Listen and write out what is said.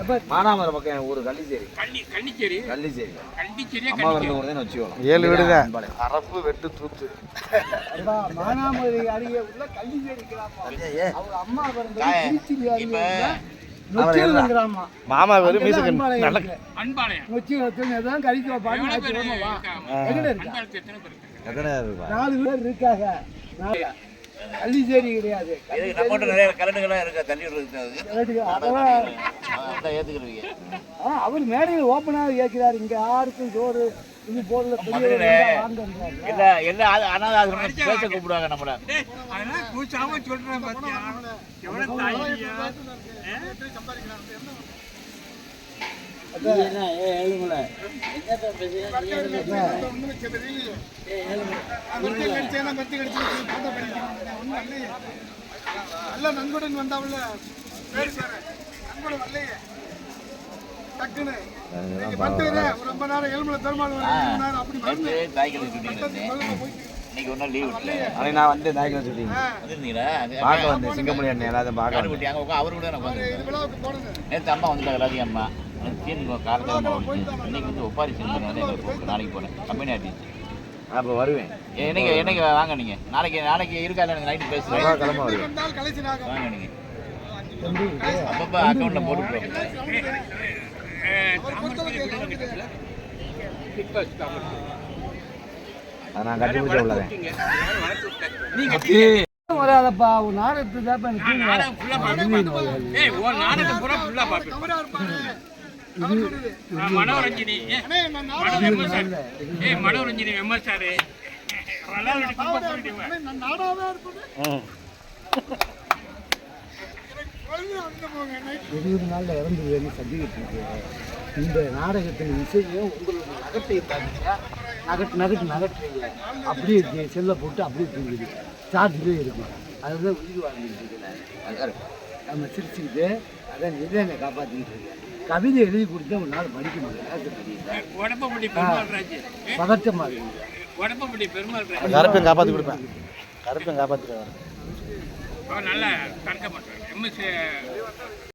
எப்ப மானாமரம் பக்கம் ஊர் கள்ளிச்சேரி. கள்ளி கள்ளிச்சேரி? கள்ளிச்சேரி. கள்ளிச்சேரியா அம்மா கள்ளிச்சேரி? பிறந்த ஊர் தான் ஏழு வீடு தான். அரப்பு வெட்டு தூத்து. அப்பா, மானாமதுரை அருகே உள்ள கள்ளிச்சேரி கிராமம். அவங்க அம்மா பிறந்தது திருச்சி அருகே மாமா வெறும் அங்கதான் மீசை அன்பாளையம் நல்ல. அன்பாளையம் நொச்சியல் தான் கறிக்கு பாடி எவ்வளவு பேர் ஞாயிற்றுக்கிழமை வா. இருக்காங்க? எங்கட இருக்கா அன்பாளையத்துல எத்தனை பேர் இருக்காங்க? நாலு பேர் இருக்காங்க. நாலு. கள்ளிச்சேரி கிடையாது. இதுக்கு நம்மகிட்ட நிறைய கரண்டுகள்லாம் இருக்கா? தண்ணி விடுறதுக்கு கேட்டுக்க. அதெல்லாம் அதான் ஏற்றுக்கிறீங்க ஆ, அவர் மேடையில் ஓப்பனாக கேட்கிறாரு இங்க யாருக்கும் சோறு இது போடல எல்லா எல்லா அனாத ஆசிரமம் பேச கூப்பிடுவாங்க நம்மள. கூச்சாம சொல்றேன் பாத்தியா? எவ்வளவு தைரியம். நல்ல பேர் சார் நன்கொடன் வரலையே. டக்குன்னு. ரொம்ப நேரம் எலும்புல பெருமாள் அப்படி போயிட்டு இன்னைக்கு ஒரு நாள் லீவ் அன்னைக்கு நான் வந்து தாய்க்கிறது ஷூட்டிங் வந்துருந்தீங்களா? பார்க்க வந்தேன். சிங்கமணி அண்ணன் எல்லாத்தையும் பார்க்க அவரு கூட போனது. நேற்று அம்மா வந்துட்டாங்க எல்லாத்தையும் அம்மா. சீன் காலத்தில் வந்துச்சு இன்னைக்கு வந்து ஒப்பாரி சீன் வந்து எங்களுக்கு நாளைக்கு போனேன் கம்பெனி ஆட்டிச்சு அப்போ வருவேன். என்னைக்கு என்னைக்கு வாங்க நீங்கள் நாளைக்கு நாளைக்கு இருக்கா இல்லை நைட்டு பேசுகிறேன் கிளம்ப வருவேன். வாங்க நீங்கள் அப்பப்போ அக்கௌண்ட்டில் போட்டுக்கிறோம் நான் கட்டி பிடிச்ச உள்ளதேன் நீங்க யாரும் வளர்த்து விட்டாங்க. நீங்க வராதப்பா ஒரு நாடகத்து தான் இப்ப எனக்கு மனோரஞ்சினி மனோரஞ்சினி இருபது நாள்ல இறந்துருவேன்னு சந்திக்கிட்டு இருக்கு இந்த நாடகத்தின் இசையும் உங்களுக்கு நகட்டை பார்த்தீங்கன்னா நகட்டு நகட்டு நகட்டுறீங்க அப்படியே இருக்கு செல்லை போட்டு அப்படியே தூங்குது. சார்ஜ்லேயே இருக்கும். அதுதான் உயிர் வாழ்ந்துட்டு இருக்கேன் நம்ம சிரிச்சுக்கிட்டு அதான் நிலையை காப்பாற்றிக்கிட்டு இருக்கேன் கவிதை எழுதி கொடுத்தா நாள் படிக்க முடியல அது பதட்டமாக இருக்குது. கருப்பையும் காப்பாற்றி கொடுப்பேன். கருப்பையும் காப்பாற்றிடுவேன் அவன் நல்லா